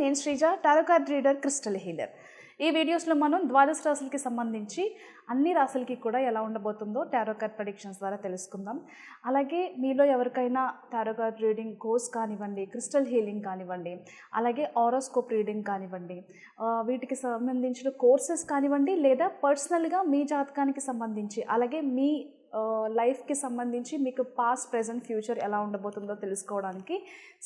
నేను Sreeja tarot card reader crystal healer. ఈ వీడియోస్లో మనం ద్వాదశ రాశులకి సంబంధించి అన్ని రాశులకి కూడా ఎలా ఉండబోతుందో టారోకార్డ్ ప్రొడిక్షన్స్ ద్వారా తెలుసుకుందాం. అలాగే మీలో ఎవరికైనా టారోకార్డ్ రీడింగ్ కోర్స్ కానివ్వండి క్రిస్టల్ హీలింగ్ కానివ్వండి అలాగే ఆరోస్కోప్ రీడింగ్ కానివ్వండి వీటికి సంబంధించిన కోర్సెస్ కానివ్వండి లేదా పర్సనల్గా మీ జాతకానికి సంబంధించి అలాగే మీ లైఫ్కి సంబంధించి మీకు పాస్ట్ ప్రజెంట్ ఫ్యూచర్ ఎలా ఉండబోతుందో తెలుసుకోవడానికి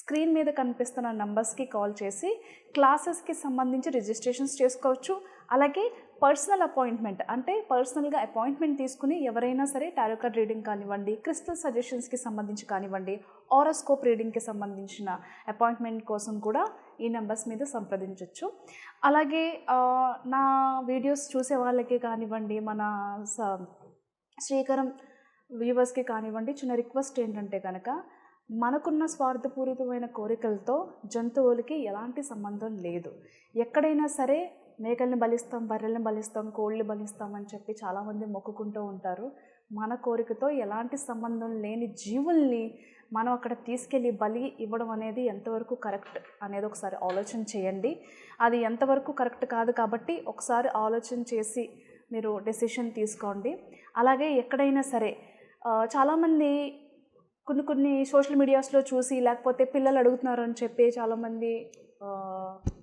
స్క్రీన్ మీద కనిపిస్తున్న నంబర్స్కి కాల్ చేసి క్లాసెస్కి సంబంధించి రిజిస్ట్రేషన్స్ చేసుకోవచ్చు. అలాగే పర్సనల్ అపాయింట్మెంట్ అంటే పర్సనల్గా అపాయింట్మెంట్ తీసుకుని ఎవరైనా సరే టారో కార్డ్ రీడింగ్ కానివ్వండి క్రిస్టల్ సజెషన్స్కి సంబంధించి కానివ్వండి ఆరోస్కోప్ రీడింగ్కి సంబంధించిన అపాయింట్మెంట్ కోసం కూడా ఈ నెంబర్స్ మీద సంప్రదించవచ్చు అలాగే నా వీడియోస్ చూసే వాళ్ళకి కానివ్వండి మన స శ్రీకరం వ్యూవర్స్కి కానివ్వండి చిన్న రిక్వెస్ట్ ఏంటంటే కనుక మనకున్న స్వార్థపూరితమైన కోరికలతో జంతువులకి ఎలాంటి సంబంధం లేదు. ఎక్కడైనా సరే మేకల్ని బలిస్తాం బర్రెల్ని బలిస్తాం కోళ్ళని బలిస్తాం అని చెప్పి చాలామంది మొక్కుకుంటూ ఉంటారు. మన కోరికతో ఎలాంటి సంబంధం లేని జీవుల్ని మనం అక్కడ తీసుకెళ్ళి బలి ఇవ్వడం అనేది ఎంతవరకు కరెక్ట్ అనేది ఒకసారి ఆలోచన చేయండి. అది ఎంతవరకు కరెక్ట్ కాదు కాబట్టి ఒకసారి ఆలోచన చేసి మీరు డెసిషన్ తీసుకోండి. అలాగే ఎక్కడైనా సరే చాలామంది కొన్ని కొన్ని సోషల్ మీడియాస్లో చూసి లేకపోతే పిల్లలు అడుగుతున్నారు అని చెప్పి చాలామంది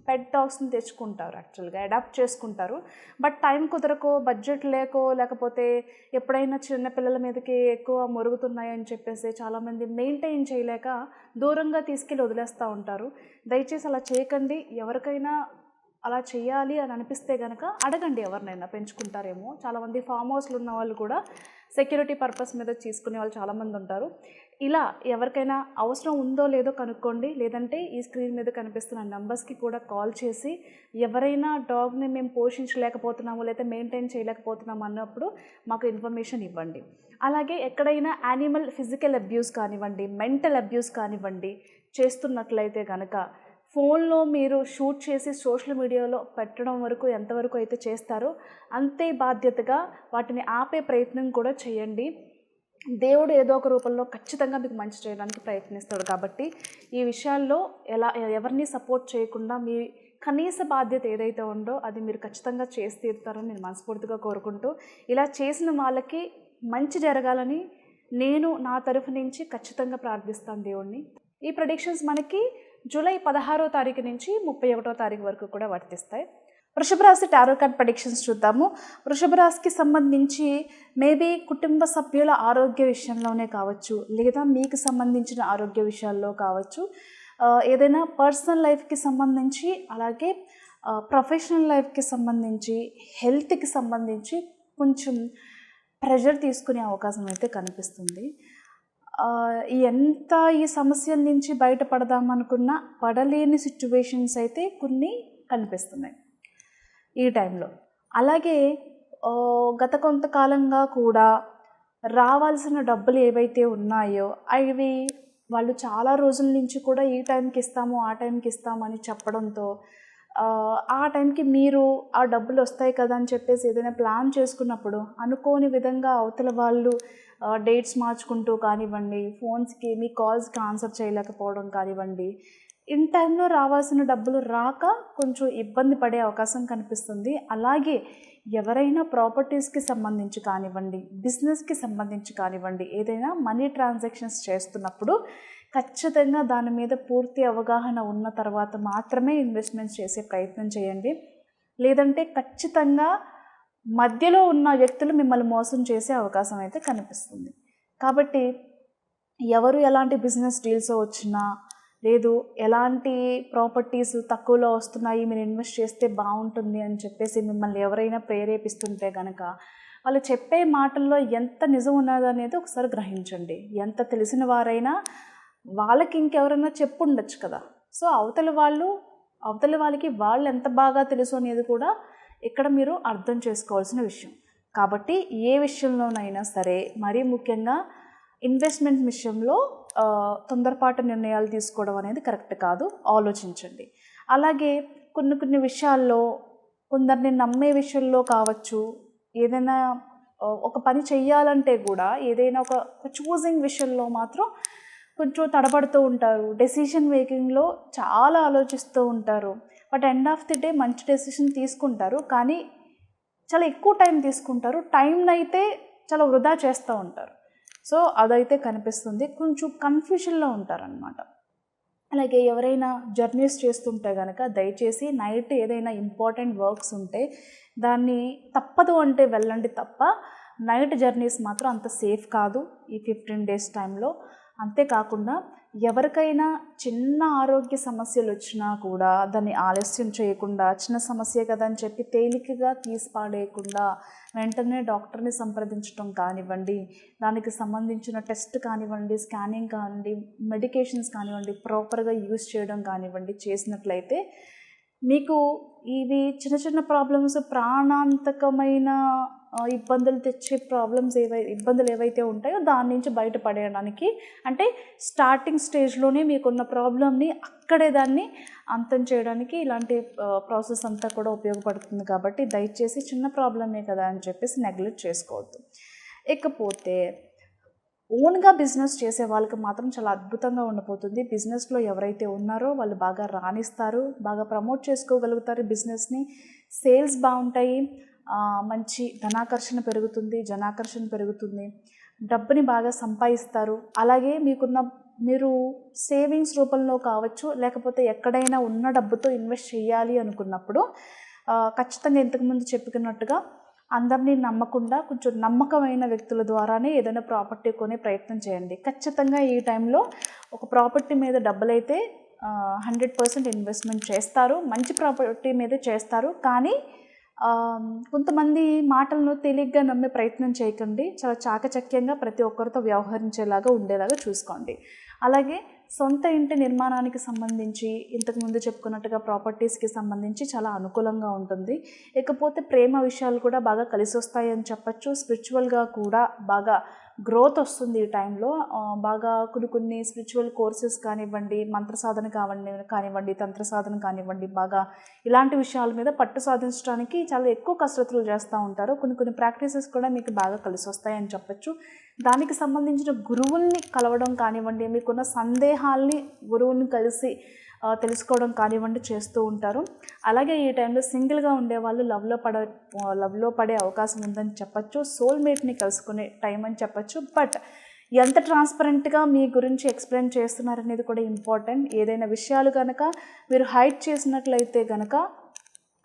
పెట్ డాగ్స్ని తెచ్చుకుంటారు యాక్చువల్గా అడాప్ట్ చేసుకుంటారు. బట్ టైం కుదరకో బడ్జెట్ లేకో లేకపోతే ఎప్పుడైనా చిన్న పిల్లల మీదకి ఎక్కువ మొరుగుతున్నాయని చెప్పేసి చాలామంది మెయింటైన్ చేయలేక దూరంగా తీసుకెళ్ళి వదిలేస్తూ ఉంటారు. దయచేసి అలా చేయకండి. ఎవరికైనా అలా చేయాలి అని అనిపిస్తే కనుక అడగండి ఎవరినైనా పెంచుకుంటారేమో. చాలామంది ఫామ్ హౌస్లు ఉన్న వాళ్ళు కూడా సెక్యూరిటీ పర్పస్ మీద తీసుకునే వాళ్ళు చాలామంది ఉంటారు. ఇలా ఎవరికైనా అవసరం ఉందో లేదో కనుక్కోండి. లేదంటే ఈ స్క్రీన్ మీద కనిపిస్తున్న నెంబర్స్కి కూడా కాల్ చేసి ఎవరైనా డాగ్ని మేము పోషించలేకపోతున్నాము లేదా మెయింటైన్ చేయలేకపోతున్నాము అన్నప్పుడు మాకు ఇన్ఫర్మేషన్ ఇవ్వండి. అలాగే ఎక్కడైనా యానిమల్ ఫిజికల్ అబ్యూస్ కానివ్వండి మెంటల్ అబ్యూస్ కానివ్వండి చేస్తున్నట్లయితే కనుక ఫోన్లో మీరు షూట్ చేసి సోషల్ మీడియాలో పెట్టడం వరకు ఎంతవరకు అయితే చేస్తారో అంతే బాధ్యతగా వాటిని ఆపే ప్రయత్నం కూడా చేయండి. దేవుడు ఏదో ఒక రూపంలో ఖచ్చితంగా మీకు మంచి చేయడానికి ప్రయత్నిస్తాడు కాబట్టి ఈ విషయాల్లో ఎలా ఎవరిని సపోర్ట్ చేయకుండా మీ కనీస బాధ్యత ఏదైతే ఉందో అది మీరు ఖచ్చితంగా చేసి తీరుతారని నేను మనస్ఫూర్తిగా కోరుకుంటూ ఇలా చేసిన వాళ్ళకి మంచి జరగాలని నేను నా తరఫు నుంచి ఖచ్చితంగా ప్రార్థిస్తాను దేవుణ్ణి. ఈ ప్రొడిక్షన్స్ మనకి జూలై పదహారో తారీఖు నుంచి ముప్పై ఒకటో తారీఖు వరకు కూడా వర్తిస్తాయి. వృషభ రాశి టారో కార్డ్ ప్రొడిక్షన్స్ చూద్దాము. వృషభ రాశికి సంబంధించి మేబీ కుటుంబ సభ్యుల ఆరోగ్య విషయంలోనే కావచ్చు లేదా మీకు సంబంధించిన ఆరోగ్య విషయాల్లో కావచ్చు. ఏదైనా పర్సనల్ లైఫ్కి సంబంధించి అలాగే ప్రొఫెషనల్ లైఫ్కి సంబంధించి హెల్త్కి సంబంధించి కొంచెం ప్రెషర్ తీసుకునే అవకాశం అయితే కనిపిస్తుంది. ఎంత ఈ సమస్యల నుంచి బయటపడదామనుకున్నా పడలేని సిచ్యువేషన్స్ అయితే కొన్ని కనిపిస్తున్నాయి ఈ టైంలో. అలాగే గత కొంతకాలంగా కూడా రావాల్సిన డబ్బులు ఏవైతే ఉన్నాయో అవి వాళ్ళు చాలా రోజుల నుంచి కూడా ఈ టైంకి ఇస్తాము ఆ టైంకి ఇస్తాము అని చెప్పడంతో ఆ, టైంకి మీరు ఆ డబ్బులు వస్తాయి కదా అని చెప్పేసి ఏదైనా ప్లాన్ చేసుకున్నప్పుడు అనుకోని విధంగా అవతల వాళ్ళు డేట్స్ మార్చుకుంటూ కానివ్వండి ఫోన్స్కి మీ కాల్స్కి ఆన్సర్ చేయలేకపోవడం కానివ్వండి ఇన్ టైంలో రావాల్సిన డబ్బులు రాక కొంచెం ఇబ్బంది పడే అవకాశం కనిపిస్తుంది. అలాగే ఎవరైనా ప్రాపర్టీస్కి సంబంధించి కానివ్వండి బిజినెస్కి సంబంధించి కానివ్వండి ఏదైనా మనీ ట్రాన్సాక్షన్స్ చేస్తున్నప్పుడు ఖచ్చితంగా దాని మీద పూర్తి అవగాహన ఉన్న తర్వాత మాత్రమే ఇన్వెస్ట్మెంట్స్ చేసే ప్రయత్నం చేయండి. లేదంటే ఖచ్చితంగా మధ్యలో ఉన్న వ్యక్తులు మిమ్మల్ని మోసం చేసే అవకాశం అయితే కనిపిస్తుంది. కాబట్టి ఎవరు ఎలాంటి బిజినెస్ డీల్స్ వచ్చినా లేదు ఎలాంటి ప్రాపర్టీస్ తక్కువలో వస్తున్నాయి మీరు ఇన్వెస్ట్ చేస్తే బాగుంటుంది అని చెప్పేసి మిమ్మల్ని ఎవరైనా ప్రేరేపిస్తుంటే కనుక వాళ్ళు చెప్పే మాటల్లో ఎంత నిజం ఉన్నదనేది ఒకసారి గ్రహించండి. ఎంత తెలిసిన వారైనా వాళ్ళకి ఇంకెవరైనా చెప్పు ఉండొచ్చు కదా. సో అవతల వాళ్ళు అవతల వాళ్ళకి వాళ్ళు ఎంత బాగా తెలుసు అనేది కూడా ఇక్కడ మీరు అర్థం చేసుకోవాల్సిన విషయం. కాబట్టి ఏ విషయంలోనైనా సరే మరీ ముఖ్యంగా ఇన్వెస్ట్మెంట్ విషయంలో తొందరపాటు నిర్ణయాలు తీసుకోవడం అనేది కరెక్ట్ కాదు. ఆలోచించండి. అలాగే కొన్ని కొన్ని విషయాల్లో కొందరిని నమ్మే విషయంలో కావచ్చు ఏదైనా ఒక పని చెయ్యాలంటే కూడా ఏదైనా ఒక చూజింగ్ విషయంలో మాత్రం కొంచెం తడబడుతూ ఉంటారు. డెసిషన్ మేకింగ్లో చాలా ఆలోచిస్తూ ఉంటారు. But end of the day మంచి డెసిషన్ తీసుకుంటారు. కానీ చాలా ఎక్కువ టైం తీసుకుంటారు. టైంని అయితే చాలా వృధా చేస్తూ ఉంటారు. సో అదైతే కనిపిస్తుంది. కొంచెం కన్ఫ్యూషన్లో ఉంటారనమాట అలాగే ఎవరైనా జర్నీస్ చేస్తుంటే కనుక దయచేసి నైట్ ఏదైనా ఇంపార్టెంట్ వర్క్స్ ఉంటే దాన్ని తప్పదు అంటే వెళ్ళండి తప్ప నైట్ జర్నీస్ మాత్రం అంత సేఫ్ కాదు ఈ ఫిఫ్టీన్ డేస్ టైంలో అంతేకాకుండా ఎవరికైనా చిన్న ఆరోగ్య సమస్యలు వచ్చినా కూడా దాన్ని ఆలస్యం చేయకుండా చిన్న సమస్య కదా అని చెప్పి తేలికగా తీసి పాడేయకుండా వెంటనే డాక్టర్ని సంప్రదించడం కానివ్వండి దానికి సంబంధించిన టెస్ట్ కానివ్వండి స్కానింగ్ కానివ్వండి మెడికేషన్స్ కానివ్వండి ప్రాపర్గా యూజ్ చేయడం కానివ్వండి చేసినట్లయితే మీకు ఇవి చిన్న చిన్న ప్రాబ్లమ్స్ ప్రాణాంతకమైన ఇబ్బందులు తెచ్చే ప్రాబ్లమ్స్ ఏవై ఇబ్బందులు ఏవైతే ఉంటాయో దాని నుంచి బయటపడేయడానికి అంటే స్టార్టింగ్ స్టేజ్లోనే మీకున్న ప్రాబ్లమ్ని అక్కడే దాన్ని అంతం చేయడానికి ఇలాంటి ప్రాసెస్ అంతా కూడా ఉపయోగపడుతుంది కాబట్టి దయచేసి చిన్న ప్రాబ్లమే కదా అని చెప్పేసి నెగ్లెక్ట్ చేసుకోవద్దు. ఇకపోతే ఓన్గా బిజినెస్ చేసే వాళ్ళకి మాత్రం చాలా అద్భుతంగా ఉండబోతుంది. బిజినెస్లో ఎవరైతే ఉన్నారో వాళ్ళు బాగా రాణిస్తారు బాగా ప్రమోట్ చేసుకోగలుగుతారు బిజినెస్ని. సేల్స్ బాగుంటాయి మంచి ధనాకర్షణ పెరుగుతుంది జనాకర్షణ పెరుగుతుంది. డబ్బుని బాగా సంపాదిస్తారు. అలాగే మీకున్న మీరు సేవింగ్స్ రూపంలో కావచ్చు లేకపోతే ఎక్కడైనా ఉన్న డబ్బుతో ఇన్వెస్ట్ చేయాలి అనుకున్నప్పుడు ఖచ్చితంగా ఇంతకుముందు చెప్పుకున్నట్టుగా అందరినీ నమ్మకుండా కొంచెం నమ్మకమైన వ్యక్తుల ద్వారానే ఏదైనా ప్రాపర్టీ కొనే ప్రయత్నం చేయండి. ఖచ్చితంగా ఈ టైంలో ఒక ప్రాపర్టీ మీద డబ్బులైతే హండ్రెడ్ పర్సెంట్ ఇన్వెస్ట్మెంట్ చేస్తారు. మంచి ప్రాపర్టీ మీద చేస్తారు. కానీ కొంతమంది మాటలను తేలిగ్గా నమ్మే ప్రయత్నం చేయకండి. చాలా చాకచక్యంగా ప్రతి ఒక్కరితో వ్యవహరించేలాగా ఉండేలాగా చూసుకోండి. అలాగే సొంత ఇంటి నిర్మాణానికి సంబంధించి ఇంతకుముందు చెప్పుకున్నట్టుగా ప్రాపర్టీస్కి సంబంధించి చాలా అనుకూలంగా ఉంటుంది. ఇకపోతే ప్రేమ విషయాలు కూడా బాగా కలిసి వస్తాయని చెప్పచ్చు. స్పిరిచువల్గా కూడా బాగా గ్రోత్ వస్తుంది ఈ టైంలో బాగా కొన్ని కొన్ని స్పిరిచువల్ కోర్సెస్ కానివ్వండి మంత్ర సాధన కావండి కానివ్వండి తంత్ర సాధన కానివ్వండి బాగా ఇలాంటి విషయాల మీద పట్టు సాధించడానికి చాలా ఎక్కువ కసరత్తులు చేస్తూ ఉంటారు. కొన్ని కొన్ని ప్రాక్టీసెస్ కూడా మీకు బాగా కలిసి వస్తాయని చెప్పచ్చు. దానికి సంబంధించిన గురువుల్ని కలవడం కానివ్వండి మీకున్న సందేహాల్ని గురువుని కలిసి తెలుసుకోవడం కానివ్వండి చేస్తూ ఉంటారు. అలాగే ఈ టైంలో సింగిల్గా ఉండేవాళ్ళు లవ్లో పడ లవ్లో పడే అవకాశం ఉందని చెప్పచ్చు సోల్మేట్ని కలుసుకునే టైం అని చెప్పచ్చు. బట్ ఎంత ట్రాన్స్పరెంట్గా మీ గురించి ఎక్స్ప్లెయిన్ చేస్తున్నారనేది కూడా ఇంపార్టెంట్ ఏదైనా విషయాలు కనుక మీరు హైడ్ చేసినట్లయితే కనుక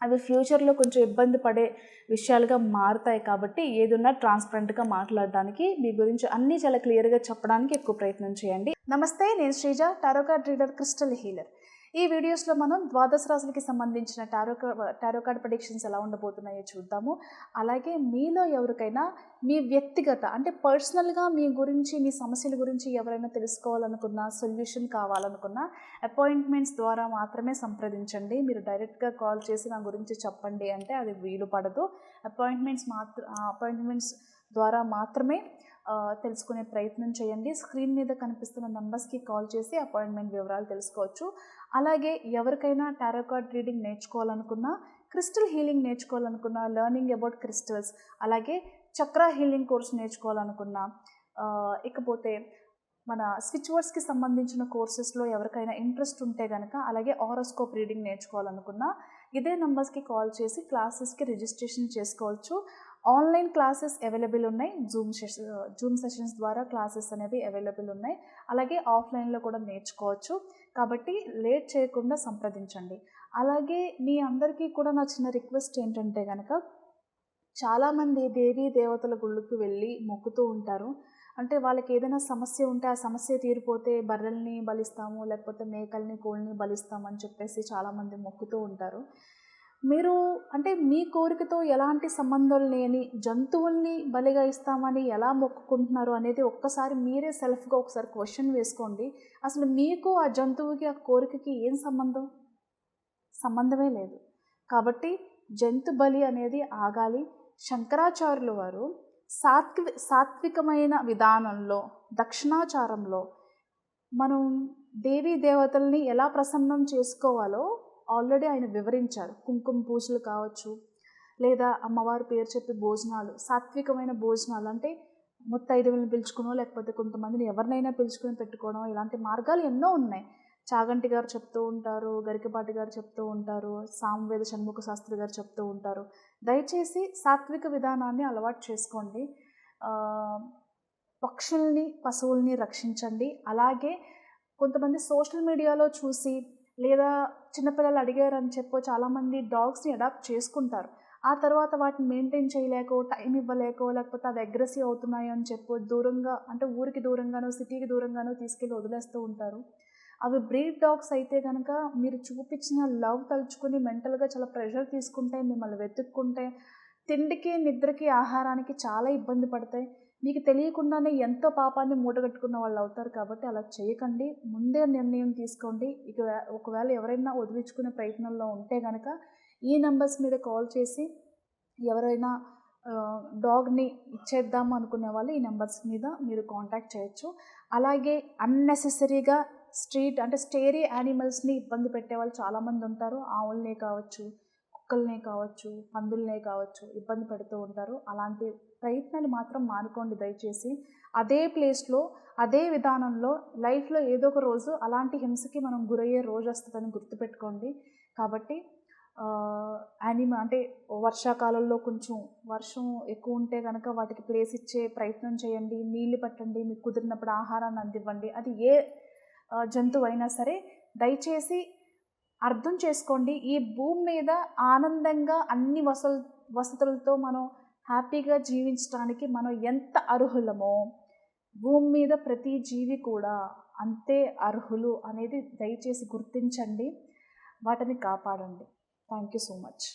అవి ఫ్యూచర్లో కొంచెం ఇబ్బంది పడే విషయాలుగా మారుతాయి కాబట్టి ఏదున్నా ట్రాన్స్పరెంట్గా మాట్లాడడానికి మీ గురించి అన్నీ చాలా క్లియర్గా చెప్పడానికి ఎక్కువ ప్రయత్నం చేయండి. నమస్తే నేను Sreeja tarot card reader crystal healer ఈ వీడియోస్లో మనం ద్వాదశ రాశులకి సంబంధించిన టారో టారో కార్డ్ ప్రొడిక్షన్స్ ఎలా ఉండబోతున్నాయో చూద్దాము. అలాగే మీలో ఎవరికైనా మీ వ్యక్తిగత అంటే పర్సనల్గా మీ గురించి మీ సమస్యల గురించి ఎవరైనా తెలుసుకోవాలనుకున్నా సొల్యూషన్ కావాలనుకున్నా అపాయింట్మెంట్స్ ద్వారా మాత్రమే సంప్రదించండి. మీరు డైరెక్ట్గా కాల్ చేసి నా గురించి చెప్పండి అంటే అది వీలు పడదు అపాయింట్మెంట్స్ మాత్ర అపాయింట్మెంట్స్ ద్వారా మాత్రమే తెలుసుకునే ప్రయత్నం చేయండి. స్క్రీన్ మీద కనిపిస్తున్న నెంబర్స్కి కాల్ చేసి అపాయింట్మెంట్ వివరాలు తెలుసుకోవచ్చు. అలాగే ఎవరికైనా టారో కార్డ్ రీడింగ్ నేర్చుకోవాలనుకున్నా క్రిస్టల్ హీలింగ్ నేర్చుకోవాలనుకున్నా లెర్నింగ్ అబౌట్ క్రిస్టల్స్ అలాగే చక్ర హీలింగ్ కోర్స్ నేర్చుకోవాలనుకున్నా ఇకపోతే మన స్విచ్ వర్డ్స్కి సంబంధించిన కోర్సెస్లో ఎవరికైనా ఇంట్రెస్ట్ ఉంటే కనుక అలాగే ఆరోస్కోప్ రీడింగ్ నేర్చుకోవాలనుకున్నా ఇదే నెంబర్స్కి కాల్ చేసి క్లాసెస్కి రిజిస్ట్రేషన్ చేసుకోవచ్చు. ఆన్లైన్ క్లాసెస్ అవైలబుల్ ఉన్నాయి. జూమ్ సెషన్ జూమ్ సెషన్స్ ద్వారా క్లాసెస్ అనేవి అవైలబుల్ ఉన్నాయి. అలాగే ఆఫ్లైన్లో కూడా నేర్చుకోవచ్చు. కాబట్టి లేట్ చేయకుండా సంప్రదించండి. అలాగే మీ అందరికీ కూడా నా చిన్న రిక్వెస్ట్ ఏంటంటే కనుక చాలామంది దేవీ దేవతల గుళ్ళకి వెళ్ళి మొక్కుతూ ఉంటారు. అంటే వాళ్ళకి ఏదైనా సమస్య ఉంటే ఆ సమస్య తీరిపోతే బర్రెల్ని బలిస్తాము లేకపోతే మేకల్ని కోళ్ళని బలిస్తాము అని చెప్పేసి చాలామంది మొక్కుతూ ఉంటారు. మీరు అంటే మీ కోరికతో ఎలాంటి సంబంధం లేని జంతువుల్ని బలిగా ఇస్తామని ఎలా మొక్కుకుంటున్నారు అనేది ఒక్కసారి మీరే సెల్ఫ్గా ఒకసారి క్వశ్చన్ వేసుకోండి. అసలు మీకు ఆ జంతువుకి ఆ కోరికకి ఏం సంబంధం? సంబంధమే లేదు. కాబట్టి జంతు బలి అనేది ఆగాలి. శంకరాచార్యులు వారు సాత్వి సాత్వికమైన విధానంలో దక్షిణాచారంలో మనం దేవీ దేవతల్ని ఎలా ప్రసన్నం చేసుకోవాలో ఆల్రెడీ ఆయన వివరించారు. కుంకుమ పూజలు కావచ్చు లేదా అమ్మవారి పేరు చెప్పి భోజనాలు సాత్వికమైన భోజనాలు అంటే ముత్తైదువులను పిలుచుకునో లేకపోతే కొంతమందిని ఎవరినైనా పిలుచుకొని పెట్టుకోవడం ఇలాంటి మార్గాలు ఎన్నో ఉన్నాయి. చాగంటి గారు చెప్తూ ఉంటారు గరికపాటి గారు చెప్తూ ఉంటారు సామవేద షణ్ముఖ శాస్త్రి గారు చెప్తూ ఉంటారు. దయచేసి సాత్విక విధానాన్ని అలవాటు చేసుకోండి. పక్షుల్ని పశువుల్ని రక్షించండి. అలాగే కొంతమంది సోషల్ మీడియాలో చూసి లేదా చిన్నపిల్లలు అడిగారు అని చెప్పో చాలామంది డాగ్స్ని అడాప్ట్ చేసుకుంటారు. ఆ తర్వాత వాటిని మెయింటైన్ చేయలేకో టైం ఇవ్వలేకో లేకపోతే అవి అగ్రెసివ్ అవుతున్నాయి అని చెప్పో దూరంగా అంటే ఊరికి దూరంగానో సిటీకి దూరంగానో తీసుకెళ్ళి వదిలేస్తూ ఉంటారు. అవి బ్రీడ్ డాగ్స్ అయితే కనుక మీరు చూపించిన లవ్ తలుచుకుని మెంటల్గా చాలా ప్రెషర్ తీసుకుంటే మిమ్మల్ని వెతుక్కుంటే తిండికి నిద్రకి ఆహారానికి చాలా ఇబ్బంది పడతాయి. మీకు తెలియకుండానే ఎంతో పాపాన్ని మూటగట్టుకున్న వాళ్ళు అవుతారు కాబట్టి అలా చేయకండి. ముందే నిర్ణయం తీసుకోండి. ఇక ఒకవేళ ఎవరైనా వదిలించుకునే ప్రయత్నంలో ఉంటే కనుక ఈ నెంబర్స్ మీద కాల్ చేసి ఎవరైనా డాగ్ని ఇచ్చేద్దాం అనుకునే వాళ్ళు ఈ నెంబర్స్ మీద మీరు కాంటాక్ట్ చేయొచ్చు. అలాగే అన్నెసెసరీగా స్ట్రీట్ అంటే స్టేరీ యానిమల్స్ని ఇబ్బంది పెట్టే వాళ్ళు చాలామంది ఉంటారు. ఆవులనే కావచ్చు కుక్కల్నే కావచ్చు పందుల్నే కావచ్చు ఇబ్బంది పెడుతూ ఉంటారు. అలాంటి ప్రయత్నాలు మాత్రం మానుకోండి దయచేసి. అదే ప్లేస్లో అదే విధానంలో లైఫ్లో ఏదో ఒక రోజు అలాంటి హింసకి మనం గురయ్యే రోజు వస్తుందని గుర్తుపెట్టుకోండి. కాబట్టి యానిమల్ అంటే వర్షాకాలంలో కొంచెం వర్షం ఎక్కువ ఉంటే కనుక వాటికి ప్లేస్ ఇచ్చే ప్రయత్నం చేయండి. నీళ్ళు పెట్టండి మీకు కుదిరినప్పుడు ఆహారాన్ని అందివ్వండి. అది ఏ జంతువు అయినా సరే దయచేసి అర్థం చేసుకోండి. ఈ భూమి మీద ఆనందంగా అన్ని వసలు వసతులతో మనం హ్యాపీగా జీవించడానికి మనం ఎంత అర్హులమో భూమి మీద ప్రతి జీవి కూడా అంతే అర్హులు అనేది దయచేసి గుర్తించండి. వాటిని కాపాడండి. Thank you so much.